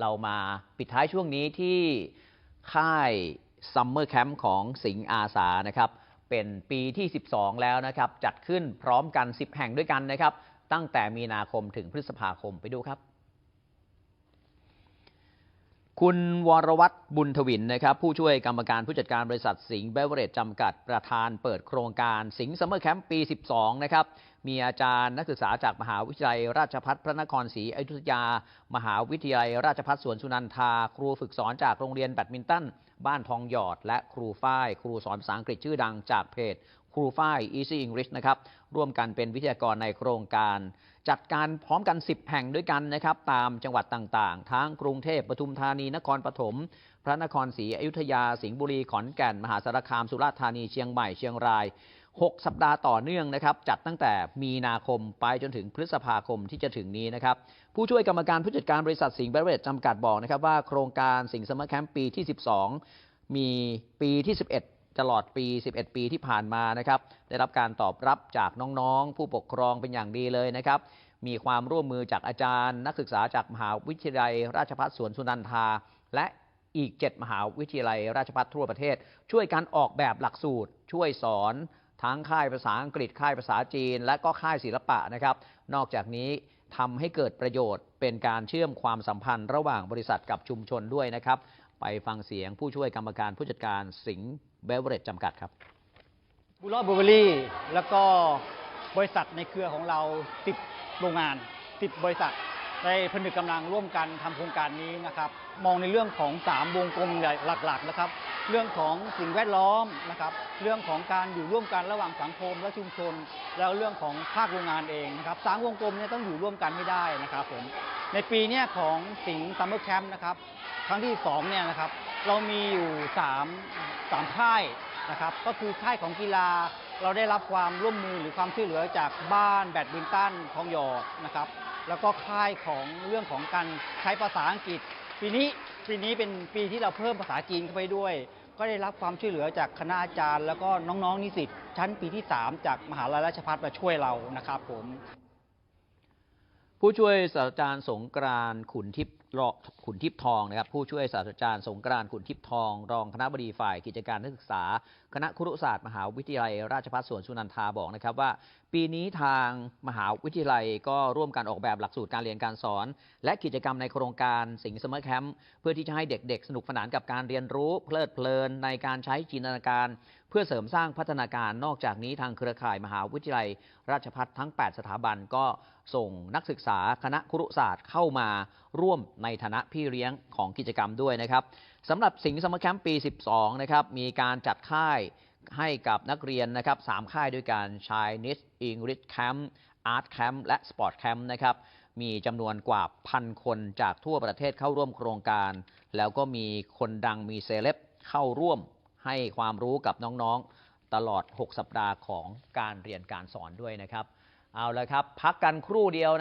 เรามาปิดท้ายช่วงนี้ที่ค่ายซัมเมอร์แคมป์ของสิงห์อาสานะครับเป็นปีที่ 12 แล้วนะครับจัดขึ้นพร้อมกัน 10 แห่งด้วยกันนะครับ ตั้งแต่มีนาคมถึงพฤษภาคมไปดูครับ คุณวรวัตรบุญทวินนะครับผู้ช่วยกรรมการผู้จัดการบริษัทสิงห์เบเวอเรจจำกัดประธานเปิดโครงการสิงห์ซัมเมอร์แคมป์ปี 12 นะครับ มีอาจารย์นักศึกษาจากมหาวิทยาลัยราชภัฏพระนครศรีอยุธยา มหาวิทยาลัยราชภัฏสวนสุนันทา ครูฝึกสอนจากโรงเรียนแบดมินตัน บ้านทองหยอด และครูฝ้าย ครูสอนภาษาอังกฤษชื่อดังจากเพจ ครูฝ้าย Easy English นะครับร่วมกันเป็นวิทยากรในโครงการ จัดการพร้อมกัน 10 แห่งด้วยกันนะครับ ตามจังหวัดต่างๆ ทั้งกรุงเทพปทุมธานี นครปฐม พระนครศรีอยุธยา สิงห์บุรี ขอนแก่น มหาสารคาม สุราษฎร์ธานี เชียงใหม่ เชียงราย 6 สัปดาห์ต่อเนื่องนะครับ จัดตั้งแต่มีนาคมไปจนถึงพฤษภาคมที่จะถึงนี้นะครับ ผู้ช่วยกรรมการผู้จัดการบริษัทสิงห์เบเวอเรจจำกัดบอกนะครับว่าโครงการสิงห์ซัมมอร์แคมป์ปีที่ 12 มีปีที่ 11 ตลอดปี 11 ปีที่ผ่านมานะครับ ได้รับการตอบรับจากน้องๆ ผู้ปกครองเป็นอย่างดีเลยนะครับ มีความร่วมมือจากอาจารย์ นักศึกษาจากมหาวิทยาลัย ราชภัฏสวนสุนันทา และอีก 7 มหาวิทยาลัย ราชภัฏทั่วประเทศ ช่วยกันออกแบบหลักสูตร ช่วยสอนทั้งค่ายภาษาอังกฤษค่ายภาษาจีน และก็ค่ายศิลปะนะครับ นอกจากนี้ทำให้เกิดประโยชน์เป็นการเชื่อมความสัมพันธ์ระหว่างบริษัทกับชุมชนด้วยนะครับ ไปฟังเสียงผู้ช่วยกรรมการผู้จัดการสิงห์ เบเวอเรจจำกัดครับบุรอดบูเบอรี่แล้วก็บริษัทในเครือของเรา 10 โรงงาน 10 บริษัท ได้ผนึกกำลังร่วมกันทำโครงการนี้นะครับ มองในเรื่องของ 3 วงกลมหลักๆนะครับ เรื่องของสิ่งแวดล้อมนะครับ เรื่องของการอยู่ร่วมกันระหว่างสังคมและชุมชน แล้วเรื่องของภาคโรงงานเองนะครับสามวงกลมเนี่ยต้องอยู่ร่วมกันให้ได้นะครับผมในปีเนี้ยของสิงห์ซัมเมอร์แคมป์นะครับครั้งที่2เนี่ยนะครับเรามีอยู่3 3ค่าย นะครับก็คือค่ายของกีฬาเราได้รับความร่วมมือหรือความช่วยเหลือจากบ้านแบดมินตันทองหยอดนะครับ แล้วก็ค่ายของเรื่องของการใช้ภาษาอังกฤษ ปีนี้ปีนี้เป็นปีที่เราเพิ่มภาษาจีนเข้าไปด้วย ก็ได้รับความช่วยเหลือจากคณะอาจารย์ แล้วก็น้องๆนิสิตชั้นปีที่ 3 จากมหาลัยราชภัฏมาช่วยเรานะครับผม ผู้ช่วยศาสตราจารย์สงกรานต์ขุนทิพย์ขุนทิพย์ทองนะครับผู้ช่วยศาสตราจารย์สงกรานต์ขุนทิพย์ทอง รองคณะบดีฝ่ายกิจการนักศึกษา คณะครุศาสตร์มหาวิทยาลัย ราชภัฏสวนสุนันทาบอกนะครับว่า ปีนี้ทางมหาวิทยาลัยก็ร่วมกันออกแบบหลักสูตรการเรียนการสอน และกิจกรรมในโครงการสิงห์สมอแคมป์เพื่อที่จะให้เด็กๆ สนุกสนานกับการเรียนรู้เพลิดเพลินในการใช้จินตนาการ เพื่อเสริมสร้างพัฒนาการนอกจากนี้ทางเครือข่ายมหาวิทยาลัย ราชภัฏทั้ง 8 สถาบันก็ส่งนักศึกษาคณะครุศาสตร์เข้ามาร่วมในฐานะพี่เลี้ยงของกิจกรรมด้วยนะครับสำหรับสิงห์สมแคมป์ปี 12 นะครับมีการจัดค่ายให้กับนักเรียนนะครับสามค่ายด้วยกัน Chinese English Camp Art Camp และ Sport Camp นะครับมีจำนวนกว่าพันคนจากทั่วประเทศเข้าร่วมโครงการ แล้วก็มีคนดังมีเซเลบเข้าร่วม ให้ความรู้กับน้องๆตลอด 6 สัปดาห์ของการเรียนการสอนด้วยนะครับ เอาละครับ พักกันครู่เดียวนะ